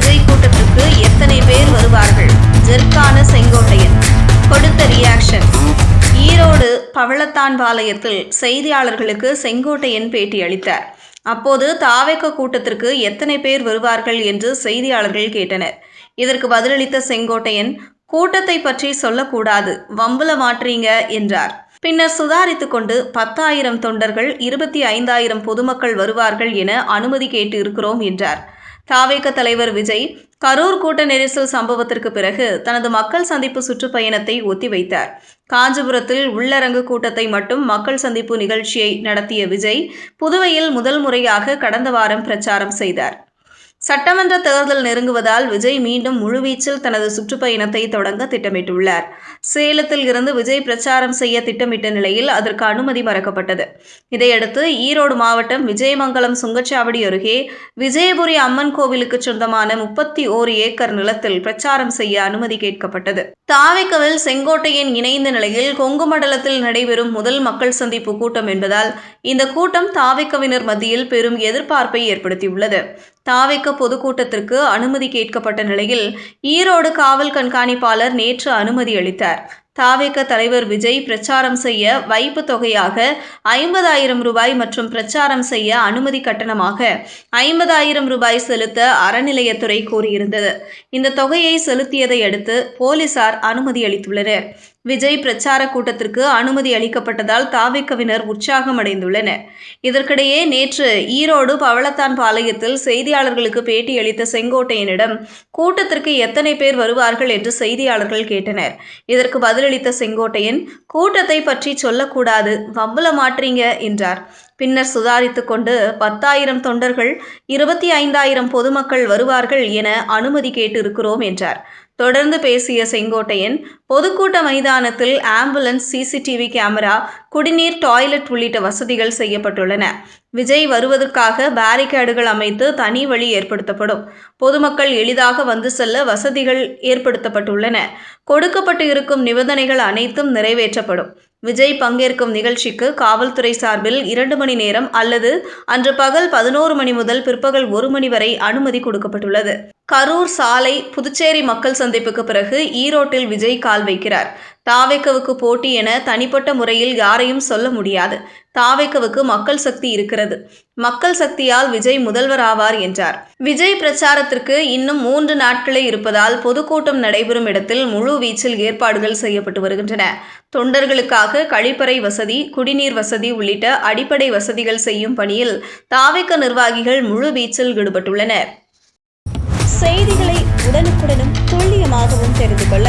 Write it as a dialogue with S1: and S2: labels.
S1: விஜய் கூட்டத்திற்கு எத்தனை பேர் வருவார்கள்? ஜெர்கான செங்கோட்டையன். கொடுத்த ரியாக்ஷன் ஈரோடு பவளத்தான் பாளையத்தில் செய்தியாளர்களுக்கு செங்கோட்டையன் பேட்டி அளித்தார். அப்போது தாவேக்க கூட்டத்திற்கு எத்தனை பேர் வருவார்கள் என்று செய்தியாளர்கள் கேட்டனர். இதற்கு பதிலளித்த செங்கோட்டையன் கூட்டத்தை பற்றி சொல்லக்கூடாது வம்புல மாற்றீங்க என்றார். பின்னர் சுதாரித்து கொண்டு பத்தாயிரம் தொண்டர்கள் இருபத்தி ஐந்தாயிரம் பொதுமக்கள் வருவார்கள் என அனுமதி கேட்டு இருக்கிறோம் என்றார். தாவேக தலைவர் விஜய் கரூர் கூட்ட நெரிசல் சம்பவத்திற்கு பிறகு தனது மக்கள் சந்திப்பு சுற்றுப்பயணத்தை ஒத்திவைத்தார். காஞ்சிபுரத்தில் உள்ளரங்கு கூட்டத்தை மட்டும் மக்கள் சந்திப்பு நிகழ்ச்சியை நடத்திய விஜய் புதுவையில் முதல் முறையாக கடந்த வாரம் பிரச்சாரம் செய்தார். சட்டமன்ற தேர்தல் நெருங்குவதால் விஜய் மீண்டும் முழுவீச்சில் தனது சுற்றுப்பயணத்தை தொடங்க திட்டமிட்டுள்ளார். சேலத்தில் இருந்து விஜய் பிரச்சாரம் செய்ய திட்டமிட்ட நிலையில் அதற்கு அனுமதி மறக்கப்பட்டது. இதையடுத்து ஈரோடு மாவட்டம் விஜயமங்கலம் சுங்கச்சாவடி அருகே விஜயபுரி அம்மன் கோவிலுக்கு சொந்தமான முப்பத்தி ஓரு ஏக்கர் நிலத்தில் பிரச்சாரம் செய்ய அனுமதி கேட்கப்பட்டது. தாவிக்கவில் செங்கோட்டையின் இணைந்த நிலையில் கொங்கு மண்டலத்தில் நடைபெறும் முதல் மக்கள் சந்திப்பு கூட்டம் என்பதால் இந்த கூட்டம் தாவிக்கவினர் மத்தியில் பெரும் எதிர்பார்ப்பை ஏற்படுத்தியுள்ளது. தாவேக்க பொதுக்கூட்டத்திற்கு அனுமதி கேட்கப்பட்ட நிலையில் ஈரோடு காவல் கண்காணிப்பாளர் நேற்று அனுமதி அளித்தார். தாவேக்க தலைவர் விஜய் பிரச்சாரம் செய்ய வைப்பு தொகையாக ஐம்பதாயிரம் ரூபாய் மற்றும் பிரச்சாரம் செய்ய அனுமதி கட்டணமாக ஐம்பதாயிரம் ரூபாய் செலுத்த அறநிலையத்துறை கூறியிருந்தது இந்த தொகையை செலுத்தியதை அடுத்து போலீசார் அனுமதி அளித்துள்ளனர். விஜய் பிரச்சார கூட்டத்திற்கு அனுமதி அளிக்கப்பட்டதால் தாவிக்கவினர் உற்சாகம் அடைந்துள்ளனர் இதற்கிடையே நேற்று ஈரோடு பவளத்தான் பாளையத்தில் செய்தியாளர்களுக்கு பேட்டியளித்த செங்கோட்டையனிடம் கூட்டத்திற்கு எத்தனை பேர் வருவார்கள்? என்று செய்தியாளர்கள் கேட்டனர். இதற்கு பதிலளித்த செங்கோட்டையன் கூட்டத்தை பற்றி சொல்லக்கூடாது வம்புல மாற்றீங்க என்றார். பின்னர் சுதாரித்து கொண்டு பத்தாயிரம் தொண்டர்கள் இருபத்தி ஐந்தாயிரம் பொதுமக்கள் வருவார்கள் என அனுமதி கேட்டு இருக்கிறோம் என்றார். தொடர்ந்து பேசிய செங்கோட்டையன் பொதுக்கூட்ட மைதானத்தில் ஆம்புலன்ஸ் சிசிடிவி கேமரா குடிநீர் டாய்லெட் உள்ளிட்ட வசதிகள் செய்யப்பட்டுள்ளன. விஜய் வருவதற்காக பேரிகேடுகள் அமைத்து தனி வழி ஏற்படுத்தப்படும். பொதுமக்கள் எளிதாக வந்து செல்ல வசதிகள் ஏற்படுத்தப்பட்டுள்ளன. கொடுக்கப்பட்டு இருக்கும் நிபந்தனைகள் அனைத்தும் நிறைவேற்றப்படும். விஜய் பங்கேற்கும் நிகழ்ச்சிக்கு காவல்துறை சார்பில் இரண்டு மணி நேரம் அல்லது அன்று பகல் பதினோரு மணி முதல் பிற்பகல் ஒரு மணி வரை அனுமதி கொடுக்கப்பட்டுள்ளது. கரூர் சாலை புதுச்சேரி மக்கள் சந்திப்புக்கு பிறகு ஈரோட்டில் விஜய் கால் வைக்கிறார். தாவேக்கவுக்கு போட்டி என தனிப்பட்ட முறையில் யாரையும் சொல்ல முடியாது. தாவேக்கவுக்கு மக்கள் சக்தி இருக்கிறது. மக்கள் சக்தியால் விஜய் முதல்வர் ஆவார் என்றார். விஜய் பிரச்சாரத்திற்கு இன்னும் மூன்று நாட்களே இருப்பதால் பொதுக்கூட்டம் நடைபெறும் இடத்தில் முழு வீச்சில் ஏற்பாடுகள் செய்யப்பட்டு வருகின்றன. தொண்டர்களுக்காக கழிப்பறை வசதி குடிநீர் வசதி உள்ளிட்ட அடிப்படை வசதிகள் செய்யும் பணியில் தாவேக்க நிர்வாகிகள் முழு வீச்சில் ஈடுபட்டுள்ளனர். செய்திகளை உடனுக்குடனும் துல்லியமாகவும் தெரிந்து கொள்ள